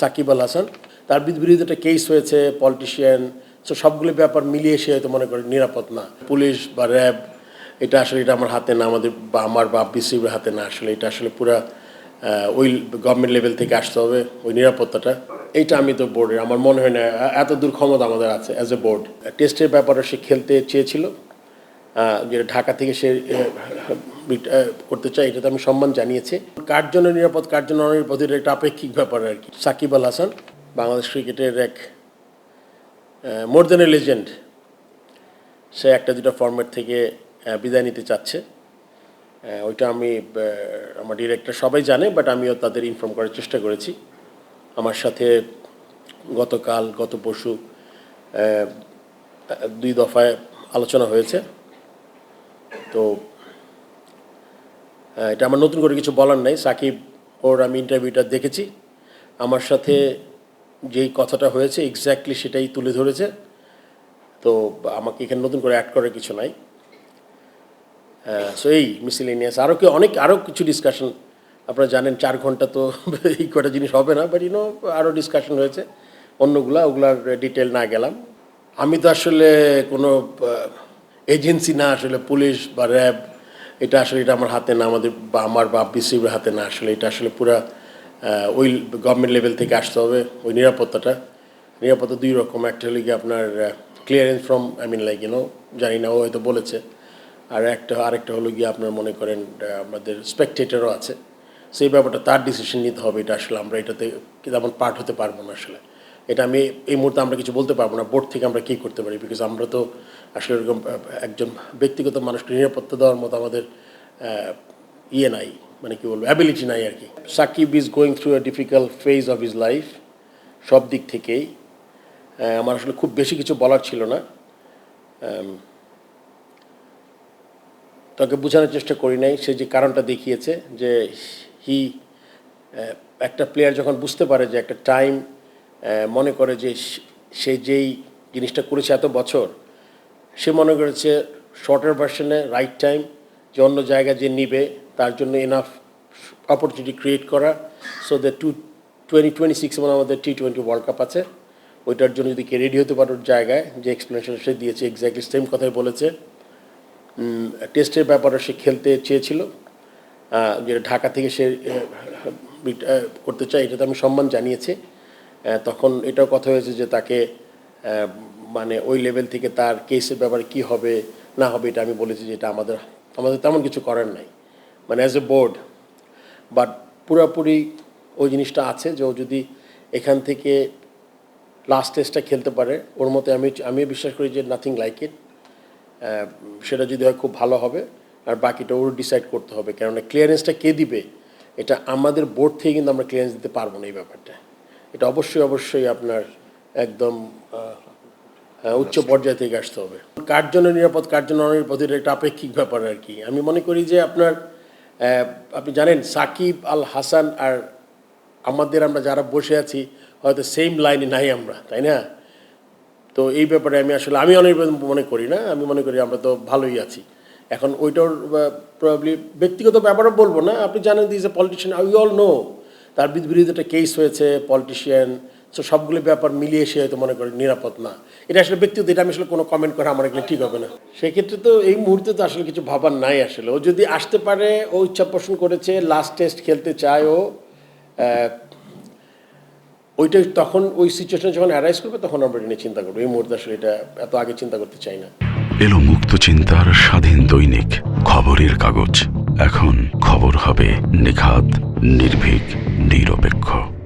সাকিব আল হাসান। তার বিরুদ্ধে একটা কেস হয়েছে পলিটিশিয়ান সো সবগুলো ব্যাপার মিলিয়ে সে হয়তো মনে করে নিরাপদ না। পুলিশ বা র্যাব এটা আসলে এটা আমার হাতে না, আমাদের বা আমার বা বিসিবির হাতে না। আসলে এটা আসলে পুরা ওই গভর্নমেন্ট লেভেল থেকে আসতে হবে, ওই নিরাপত্তাটা। এইটা আমি তো বোর্ডের আমার মনে হয় না এত দূর ক্ষমতা আমাদের আছে অ্যাজ এ বোর্ড টেস্টের ব্যাপারে সে খেলতে চেয়েছিল। যেটা ঢাকা থেকে সে করতে চায় এটাতে আমি সম্মান জানিয়েছি। কার জন্য নিরাপদ, কার জন্য অনিরাপদ, এটা একটা আপেক্ষিক ব্যাপার আর কি। সাকিব আল হাসান, বাংলাদেশ ক্রিকেটের এক মোর দেন এ লেজেন্ড সে একটা দুটা ফর্ম্যাট থেকে বিদায় নিতে চাচ্ছে। ওইটা আমি আমার ডিরেক্টর সবাই জানে বাট আমিও তাদের ইনফর্ম করার চেষ্টা করেছি। আমার সাথে গতকাল, গত পরশু দুই দফায় আলোচনা হয়েছে। তো এটা আমার নতুন করে কিছু বলার নাই। সাকিব ওর আমি ইন্টারভিউটা দেখেছি। আমার সাথে যেই কথাটা হয়েছে এক্স্যাক্টলি সেটাই তুলে ধরেছে। তো আমাকে এখানে নতুন করে অ্যাড করার কিছু নাই। সো এই মিসিলেনিয়াস আরও কি অনেক আরও কিছু ডিসকাশন আপনারা জানেন চার ঘণ্টা তো এই কটা জিনিস হবে না বাট ইউনো আরও ডিসকাশন হয়েছে। অন্যগুলা ওগুলার ডিটেল না গেলাম। আমি তো আসলে কোনো এজেন্সি না, আসলে পুলিশ বা র্যাব এটা আসলে এটা আমার হাতে না, আমাদের বা আমার বা বিসিবির হাতে না, আসলে এটা আসলে পুরা ওই গভর্নমেন্ট লেভেল থেকে আসতে হবে, ওই নিরাপত্তাটা। নিরাপত্তা দুই রকম, একটা হলে কি আপনার clearance from I mean like you know জানি না, ও হয়তো বলেছে। আর একটা, আরেকটা হলো গিয়ে আপনার মনে করেন আমাদের স্পেকটেটারও আছে। সেই ব্যাপারটা তার ডিসিশন নিতে হবে, এটা আসলে আমরা এটাতে তেমন পার্ট হতে পারব না আসলে। এটা আমি এই মুহূর্তে আমরা কিছু বলতে পারব না বোর্ড থেকে আমরা কী করতে পারি? বিকজ আমরা তো আসলে এরকম একজন ব্যক্তিগত মানুষকে নিরাপত্তা দেওয়ার মতো আমাদের ইয়ে নাই মানে কি বলব অ্যাবিলিটি নাই আর কি। Shakib is going through a difficult phase of his life সব দিক থেকেই। আমার আসলে খুব বেশি কিছু বলার ছিল না। তাকে বোঝানোর চেষ্টা করি নাই, সে যে কারণটা দেখিয়েছে যে হি একটা প্লেয়ার যখন বুঝতে পারে যে একটা টাইম মনে করে যে সে- যেই জিনিসটা করেছে এত বছর, সে মনে করেছে শর্টার ভার্সনে রাইট টাইম যে অন্য জায়গায় যে নিবে, তার জন্য এনাফ অপরচুনিটি ক্রিয়েট করা। So the two twenty twenty six মানে আমাদের টি টোয়েন্টি ওয়ার্ল্ড কাপ আছে। ওইটার জন্য যদি কে রেডি হতে পারো জায়গায়, যে এক্সপ্লেনেশন সে দিয়েছে এক্স্যাক্টলি সেম কথাই বলেছে। টেস্টের ব্যাপারে সে খেলতে চেয়েছিল। যেটা ঢাকা থেকে সে করতে চায়, এটাতে আমি সম্মান জানিয়েছি। তখন এটাও কথা হয়েছে যে তাকে মানে ওই লেভেল থেকে তার কেসের ব্যাপারে কি হবে, না হবে, এটা আমি বলেছি যে এটা আমাদের আমাদের তেমন কিছু করার নাই। মানে অ্যাজ এ বোর্ড বাট পুরোপুরি ওই জিনিসটা আছে যে ও যদি এখান থেকে লাস্ট টেস্টটা খেলতে পারে, ওর মতে আমি আমি বিশ্বাস করি যে নাথিং লাইক ইট সেটা যদি হয় খুব ভালো হবে, আর বাকিটা ওর ডিসাইড করতে হবে। কেননা ক্লিয়ারেন্সটা কে দিবে, এটা আমাদের বোর্ড থেকে কিন্তু আমরা ক্লিয়ারেন্স দিতে পারব না এই ব্যাপারটা এটা অবশ্যই অবশ্যই আপনার একদম উচ্চ পর্যায় থেকে আসতে হবে। কার জন্য নিরাপদ, কার জন্য অনিরাপদ, এটা একটা আপেক্ষিক ব্যাপার আর কি। আমি মনে করি যে আপনার আপনি জানেন, সাকিব আল হাসান আর আমাদের আমরা যারা বসে আছি, হয়তো সেম লাইনে নাই আমরা, তাই না? তো এই ব্যাপারে আমি আসলে, আমি অনেক মনে করি না, আমি মনে করি আমরা তো ভালোই আছি। এখন ওইটার প্রবাবলি ব্যক্তিগত ব্যাপারও বলব না। আপনি জানেন this a politician we all know তার বিরুদ্ধে একটা কেস হয়েছে পলিটিশিয়ান সো সবগুলো ব্যাপার মিলিয়ে সে হয়তো মনে করেন নিরাপদ না। এটা আসলে ব্যক্তিগত, এটা আমি আসলে কোনো কমেন্ট করা আমার এগুলো ঠিক হবে না। সেক্ষেত্রে তো এই মুহূর্তে তো আসলে কিছু ভাবার নাই আসলে। ও যদি আসতে পারে, ও ইচ্ছা পোষণ করেছে লাস্ট টেস্ট খেলতে চায় ও ওইটা তখন ওই সিচুয়েশন যখন অ্যারাইজ করবে, তখন আমরা এটা নিয়ে চিন্তা করব। এই মুহূর্তে আসলে এটা এত আগে চিন্তা করতে চাই না। এলো মুক্ত চিন্তার স্বাধীন দৈনিক, খবরের কাগজ। এখন খবর হবে নিখাত, নির্ভীক। নিরপেক্ষ।